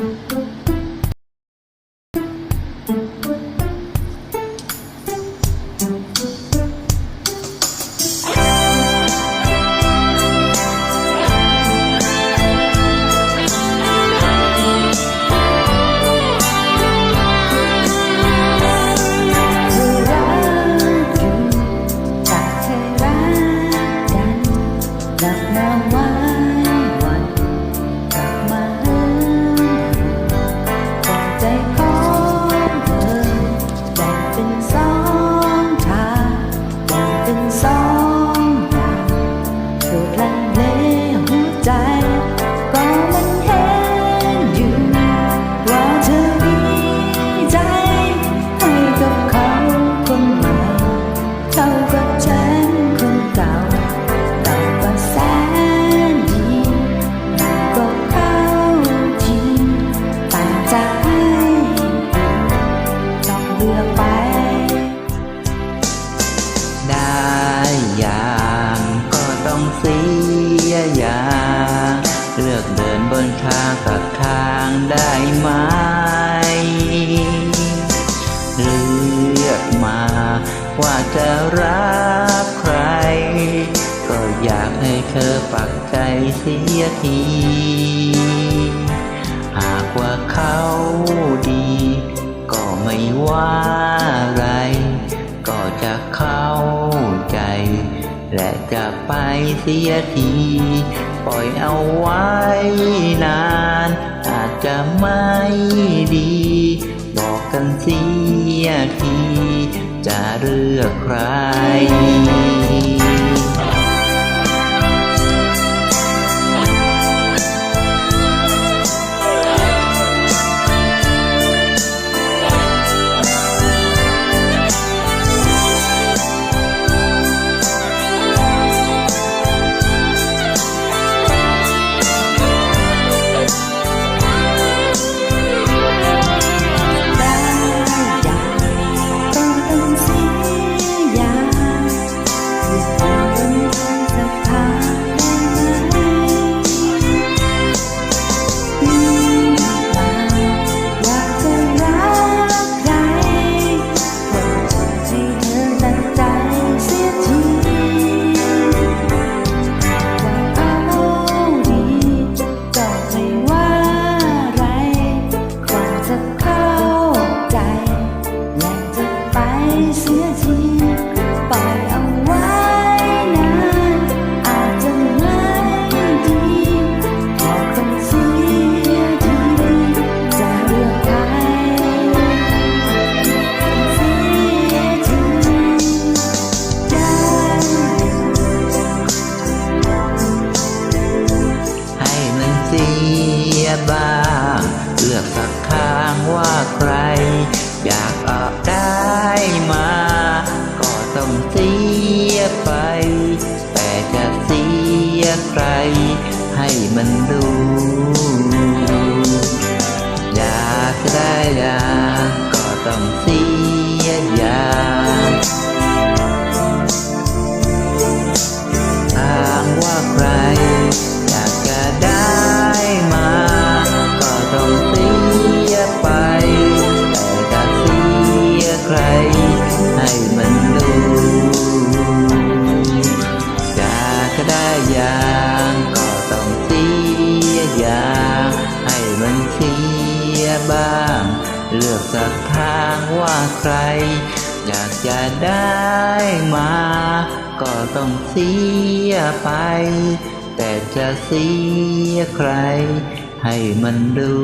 เธ ทางกับทางได้ไหม เลือกมาว่าจะรักใคร ก็อยากให้เธอปักใจเสียที หากว่าเขาดี ก็ไม่ว่า และจะไปเสียที ปล่อยเอาไว้นาน อาจจะไม่ดี บอกกันเสียที จะเลือกใคร เสียทีปล่อยเอาไว้นานอาจจะไม่ดีบอกกันเสียทีจะเลือกใครเสียทีได้ให้มันเสียบ้าง เลือกสักข้างว่าใคร อยาก มันดูอยากได้อย่าก บ้าง เลือกสักทางว่าใคร อยากจะได้มา ก็ต้องเสียไป แต่จะเสียใคร ให้มันดู